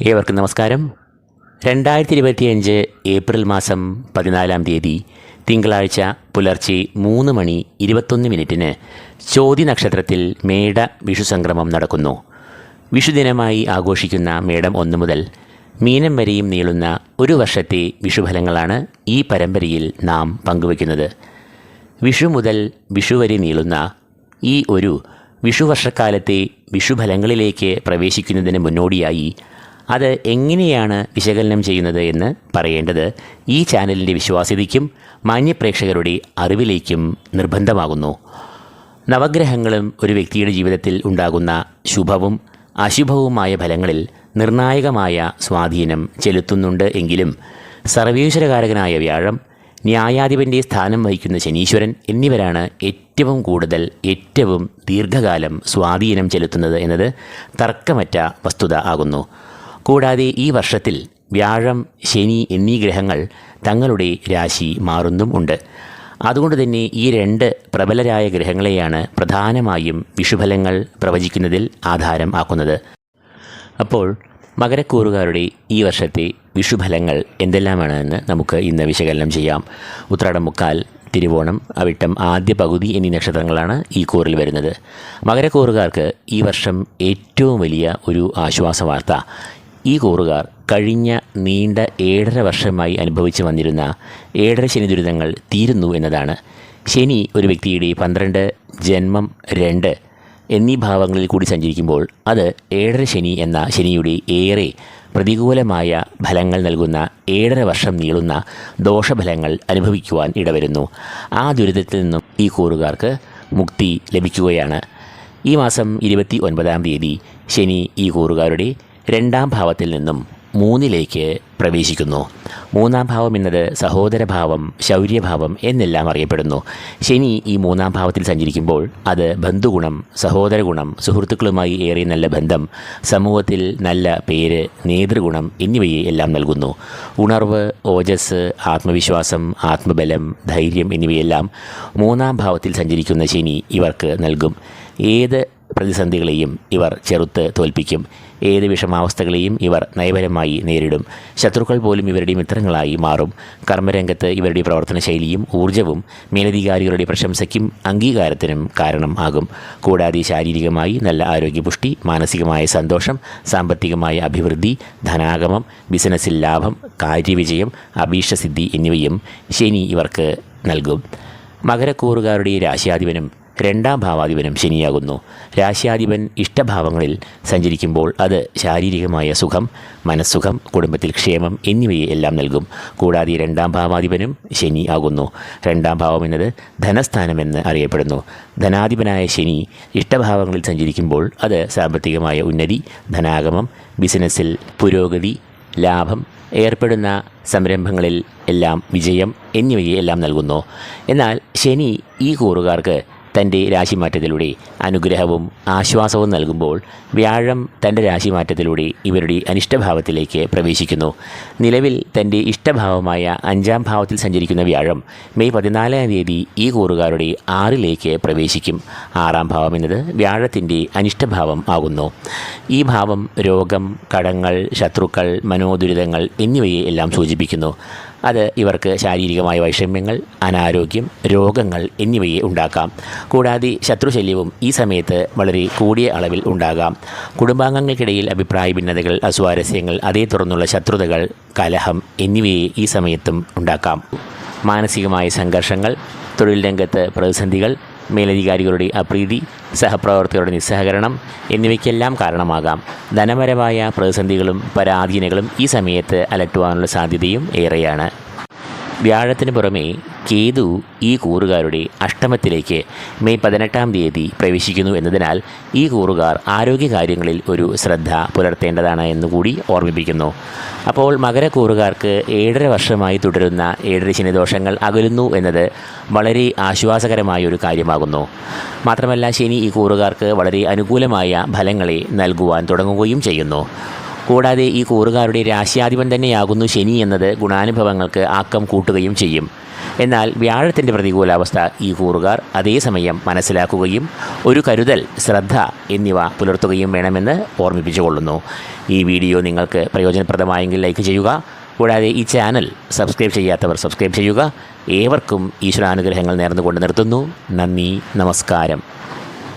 ഏവർക്കും നമസ്കാരം. രണ്ടായിരത്തി ഇരുപത്തിയഞ്ച് ഏപ്രിൽ മാസം പതിനാലാം തീയതി തിങ്കളാഴ്ച പുലർച്ചെ മൂന്ന് മണി ഇരുപത്തൊന്ന് മിനിറ്റിന് ചോതി നക്ഷത്രത്തിൽ മേട വിഷു സംക്രമം നടക്കുന്നു. വിഷുദിനമായി ആഘോഷിക്കുന്ന മേടം ഒന്ന് മുതൽ മീനം വരെയും നീളുന്ന ഒരു വർഷത്തെ വിഷുഫലങ്ങളാണ് ഈ പരമ്പരയിൽ നാം പങ്കുവയ്ക്കുന്നത്. വിഷു മുതൽ വിഷു വരെ നീളുന്ന ഈ ഒരു വിഷുവർഷക്കാലത്തെ വിഷുഫലങ്ങളിലേക്ക് പ്രവേശിക്കുന്നതിന് മുന്നോടിയായി അത് എങ്ങനെയാണ് വിശകലനം ചെയ്യുന്നത് എന്ന് പറയേണ്ടത് ഈ ചാനലിന്റെ വിശ്വാസ്യതയ്ക്കും മാന്യപ്രേക്ഷകരുടെ അറിവിലേക്കും നിർബന്ധമാകുന്നു. നവഗ്രഹങ്ങളും ഒരു വ്യക്തിയുടെ ജീവിതത്തിൽ ഉണ്ടാകുന്ന ശുഭവും അശുഭവുമായ ഫലങ്ങളിൽ നിർണായകമായ സ്വാധീനം ചെലുത്തുന്നുണ്ട് എങ്കിലും സർവേശ്വരകാരകനായ വ്യാഴം ന്യായാധിപന്റെ സ്ഥാനം വഹിക്കുന്ന ശനീശ്വരൻ എന്നിവരാണ് ഏറ്റവും കൂടുതൽ ഏറ്റവും ദീർഘകാലം സ്വാധീനം ചെലുത്തുന്നത് എന്നത് തർക്കമറ്റ വസ്തുത ആകുന്നു. കൂടാതെ ഈ വർഷത്തിൽ വ്യാഴം ശനി എന്നീ ഗ്രഹങ്ങൾ തങ്ങളുടെ രാശി മാറുന്നും ഉണ്ട്. അതുകൊണ്ട് തന്നെ ഈ രണ്ട് പ്രബലരായ ഗ്രഹങ്ങളെയാണ് പ്രധാനമായും വിഷുഫലങ്ങൾ പ്രവചിക്കുന്നതിൽ ആധാരം ആക്കുന്നത്. അപ്പോൾ മകരക്കൂറുകാരുടെ ഈ വർഷത്തെ വിഷുഫലങ്ങൾ എന്തെല്ലാമാണെന്ന് നമുക്ക് ഇന്ന് വിശകലനം ചെയ്യാം. ഉത്രാടം മുക്കാൽ തിരുവോണം അവിട്ടം ആദ്യ പകുതി എന്നീ നക്ഷത്രങ്ങളാണ് ഈ കൂറിൽ വരുന്നത്. മകരക്കൂറുകാർക്ക് ഈ വർഷം ഏറ്റവും വലിയ ഒരു ആശ്വാസ വാർത്ത ഈ കൂറുകാർ കഴിഞ്ഞ നീണ്ട ഏഴര വർഷമായി അനുഭവിച്ചു വന്നിരുന്ന ഏഴര ശനി ദുരിതങ്ങൾ തീരുന്നു എന്നതാണ്. ശനി ഒരു വ്യക്തിയുടെ പന്ത്രണ്ട് ജന്മം രണ്ട് എന്നീ ഭാവങ്ങളിൽ കൂടി സഞ്ചരിക്കുമ്പോൾ അത് ഏഴര ശനി എന്ന ശനിയുടെ ഏറെ പ്രതികൂലമായ ഫലങ്ങൾ നൽകുന്ന ഏഴര വർഷം നീളുന്ന ദോഷഫലങ്ങൾ അനുഭവിക്കുവാൻ ഇടവരുന്നു. ആ ദുരിതത്തിൽ നിന്നും ഈ കൂറുകാർക്ക് മുക്തി ലഭിക്കുകയാണ്. ഈ മാസം ഇരുപത്തി ഒൻപതാം തീയതി ശനി ഈ കൂറുകാരുടെ രണ്ടാം ഭാവത്തിൽ നിന്നും മൂന്നിലേക്ക് പ്രവേശിക്കുന്നു. മൂന്നാം ഭാവം എന്നത് സഹോദരഭാവം ശൗര്യഭാവം എന്നെല്ലാം അറിയപ്പെടുന്നു. ശനി ഈ മൂന്നാം ഭാവത്തിൽ സഞ്ചരിക്കുമ്പോൾ അത് ബന്ധുഗുണം സഹോദരഗുണം സുഹൃത്തുക്കളുമായി ഏറെ നല്ല ബന്ധം സമൂഹത്തിൽ നല്ല പേര് നേതൃഗുണം എന്നിവയെ എല്ലാം നൽകുന്നു. ഉണർവ് ഓജസ് ആത്മവിശ്വാസം ആത്മബലം ധൈര്യം എന്നിവയെല്ലാം മൂന്നാം ഭാവത്തിൽ സഞ്ചരിക്കുന്ന ശനി ഇവർക്ക് നൽകും. ഏത് പ്രതിസന്ധികളെയും ഇവർ ചെറുത്ത് തോൽപ്പിക്കും. ഏത് വിഷമാവസ്ഥകളെയും ഇവർ നയപരമായി നേരിടും. ശത്രുക്കൾ പോലും ഇവരുടെ മിത്രങ്ങളായി മാറും. കർമ്മരംഗത്ത് ഇവരുടെ പ്രവർത്തന ശൈലിയും ഊർജവും മേലധികാരികളുടെ പ്രശംസയ്ക്കും അംഗീകാരത്തിനും കാരണം ആകും. കൂടാതെ ശാരീരികമായി നല്ല ആരോഗ്യപുഷ്ടി മാനസികമായ സന്തോഷം സാമ്പത്തികമായ അഭിവൃദ്ധി ധനാഗമം ബിസിനസ്സിൽ ലാഭം കാര്യവിജയം അഭീഷ്ടസിദ്ധി എന്നിവയും ശനി ഇവർക്ക് നൽകും. മകരക്കൂറുകാരുടെ രാശിയാധിപനും രണ്ടാം ഭാവാധിപനും ശനിയാകുന്നു. രാശ്യാധിപൻ ഇഷ്ടഭാവങ്ങളിൽ സഞ്ചരിക്കുമ്പോൾ അത് ശാരീരികമായ സുഖം മനസ്സുഖം കുടുംബത്തിൽ ക്ഷേമം എന്നിവയെ എല്ലാം നൽകും. കൂടാതെ രണ്ടാം ഭാവാധിപനും ശനി ആകുന്നു. രണ്ടാം ഭാവം എന്നത് ധനസ്ഥാനമെന്ന് അറിയപ്പെടുന്നു. ധനാധിപനായ ശനി ഇഷ്ടഭാവങ്ങളിൽ സഞ്ചരിക്കുമ്പോൾ അത് സാമ്പത്തികമായ ഉന്നതി ധനാഗമം ബിസിനസ്സിൽ പുരോഗതി ലാഭം ഏർപ്പെടുന്ന സംരംഭങ്ങളിൽ എല്ലാം വിജയം എന്നിവയെ എല്ലാം നൽകുന്നു. എന്നാൽ ശനി ഈ കൂറുകാർക്ക് തന്റെ രാശിമാറ്റത്തിലൂടെ അനുഗ്രഹവും ആശ്വാസവും നൽകുമ്പോൾ വ്യാഴം തന്റെ രാശിമാറ്റത്തിലൂടെ ഇവരുടെ അനിഷ്ടഭാവത്തിലേക്ക് പ്രവേശിക്കുന്നു. നിലവിൽ തന്റെ ഇഷ്ടഭാവമായ അഞ്ചാം ഭാവത്തിൽ സഞ്ചരിക്കുന്ന വ്യാഴം മെയ് പതിനാലാം തീയതി ഈ കൂറുകാരുടെ ആറിലേക്ക് പ്രവേശിക്കും. ആറാം ഭാവം എന്നത് വ്യാഴത്തിന്റെ അനിഷ്ടഭാവം ആകുന്നു. ഈ ഭാവം രോഗം കടങ്ങൾ ശത്രുക്കൾ മനോദുരിതങ്ങൾ എന്നിവയെ എല്ലാം സൂചിപ്പിക്കുന്നു. അത് ഇവർക്ക് ശാരീരികമായ വൈഷമ്യങ്ങൾ അനാരോഗ്യം രോഗങ്ങൾ എന്നിവയെ ഉണ്ടാക്കാം. കൂടാതെ ശത്രുശല്യവും ഈ സമയത്ത് വളരെ കൂടിയ അളവിൽ ഉണ്ടാകാം. കുടുംബാംഗങ്ങൾക്കിടയിൽ അഭിപ്രായ ഭിന്നതകൾ അസ്വാരസ്യങ്ങൾ അതേ തുടർന്നുള്ള ശത്രുതകൾ കലഹം എന്നിവയെ ഈ സമയത്തും ഉണ്ടാക്കാം. മാനസികമായ സംഘർഷങ്ങൾ തൊഴിൽ രംഗത്ത് പ്രതിസന്ധികൾ മേലധികാരികളുടെ അപ്രീതി സഹപ്രവർത്തകരുടെ നിസ്സഹകരണം എന്നിവയ്ക്കെല്ലാം കാരണമാകാം. ധനപരമായ പ്രതിസന്ധികളും പരാധീനകളും ഈ സമയത്ത് അലട്ടുവാനുള്ള സാധ്യതയും ഏറെയാണ്. വ്യാഴത്തിന് പുറമേ കേതു ഈ കൂറുകാരുടെ അഷ്ടമത്തിലേക്ക് മെയ് പതിനെട്ടാം തീയതി പ്രവേശിക്കുന്നു എന്നതിനാൽ ഈ കൂറുകാർ ആരോഗ്യകാര്യങ്ങളിൽ ഒരു ശ്രദ്ധ പുലർത്തേണ്ടതാണ് എന്നുകൂടി ഓർമ്മിപ്പിക്കുന്നു. അപ്പോൾ മകരക്കൂറുകാർക്ക് ഏഴര വർഷമായി തുടരുന്ന ഏഴര ശനിദോഷങ്ങൾ അകലുന്നു എന്നത് വളരെ ആശ്വാസകരമായ ഒരു കാര്യമാകുന്നു. മാത്രമല്ല ശനി ഈ കൂറുകാർക്ക് വളരെ അനുകൂലമായ ഫലങ്ങളെ നൽകുവാൻ തുടങ്ങുകയും ചെയ്യുന്നു. കൂടാതെ ഈ കൂറുകാരുടെ രാശ്യാധിപൻ തന്നെയാകുന്നു ശനി എന്നത് ഗുണാനുഭവങ്ങൾക്ക് ആക്കം കൂട്ടുകയും ചെയ്യും. എന്നാൽ വ്യാഴത്തിന്റെ പ്രതികൂലാവസ്ഥ ഈ കൂറുകാർ അതേസമയം മനസ്സിലാക്കുകയും ഒരു കരുതൽ ശ്രദ്ധ എന്നിവ പുലർത്തുകയും വേണമെന്ന് ഓർമ്മിപ്പിച്ചുകൊള്ളുന്നു. ഈ വീഡിയോ നിങ്ങൾക്ക് പ്രയോജനപ്രദമായെങ്കിൽ ലൈക്ക് ചെയ്യുക. കൂടാതെ ഈ ചാനൽ സബ്സ്ക്രൈബ് ചെയ്യാത്തവർ സബ്സ്ക്രൈബ് ചെയ്യുക. ഏവർക്കും ഈശ്വരാനുഗ്രഹങ്ങൾ നേർന്നുകൊണ്ട് നിർത്തുന്നു. നന്ദി നമസ്കാരം.